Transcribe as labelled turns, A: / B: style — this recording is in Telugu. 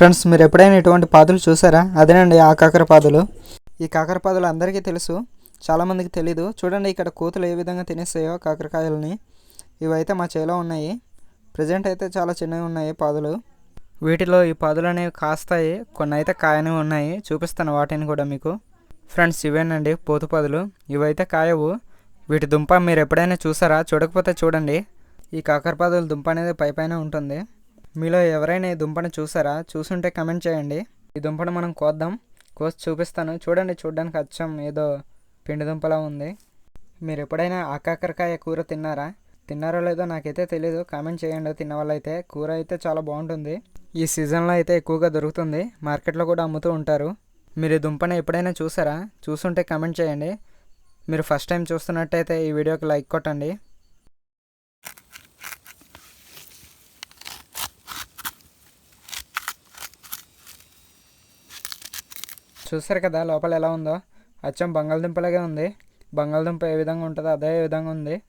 A: ఫ్రెండ్స్ మీరు ఎప్పుడైనా ఇటువంటి పాదులు చూసారా? అదేనండి ఆ కాకర పాదులు. ఈ కాకర పాదులు అందరికీ తెలుసు చాలామందికి తెలీదు. చూడండి ఇక్కడ కోతులు ఏ విధంగా తినేస్తాయో కాకరకాయలని. ఇవైతే మా చేలో ఉన్నాయి. ప్రజెంట్ అయితే చాలా చిన్నవి ఉన్నాయి పాదులు. వీటిలో ఈ పాదులు అనేవి కాస్తాయి కొన్ని అయితే కాయని ఉన్నాయి. చూపిస్తాను వాటిని కూడా మీకు. ఫ్రెండ్స్ ఇవేనండి పోతు పాదులు. ఇవైతే కాయవు. వీటి దుంప మీరు ఎప్పుడైనా చూసారా? చూడకపోతే చూడండి. ఈ కాకరపాదుల దుంప అనేది పైపైన ఉంటుంది. మీలో ఎవరైనా ఈ దుంపను చూసారా? చూసుంటే కమెంట్ చేయండి. ఈ దుంపను మనం కోద్దాం. కోసి చూపిస్తాను. చూడండి చూడడానికి అచ్చం ఏదో పిండి దుంపలా ఉంది. మీరు ఎప్పుడైనా ఆకాకరకాయ కూర తిన్నారా? తిన్నారో లేదో నాకైతే తెలియదు కామెంట్ చేయండి. తిన్న వాళ్ళైతే కూర అయితే చాలా బాగుంటుంది. ఈ సీజన్లో అయితే ఎక్కువగా దొరుకుతుంది. మార్కెట్లో కూడా అమ్ముతూ ఉంటారు. మీరు ఈ దుంపను ఎప్పుడైనా చూసారా? చూసుంటే కమెంట్ చేయండి. మీరు ఫస్ట్ టైం చూస్తున్నట్టయితే ఈ వీడియోకి లైక్ కొట్టండి. చూసారు కదా లోపల ఎలా ఉందో. అచ్చం బంగాళదుంపలాగే ఉంది. బంగాళదుంప ఏ విధంగా ఉంటుందో అదే విధంగా ఉంది.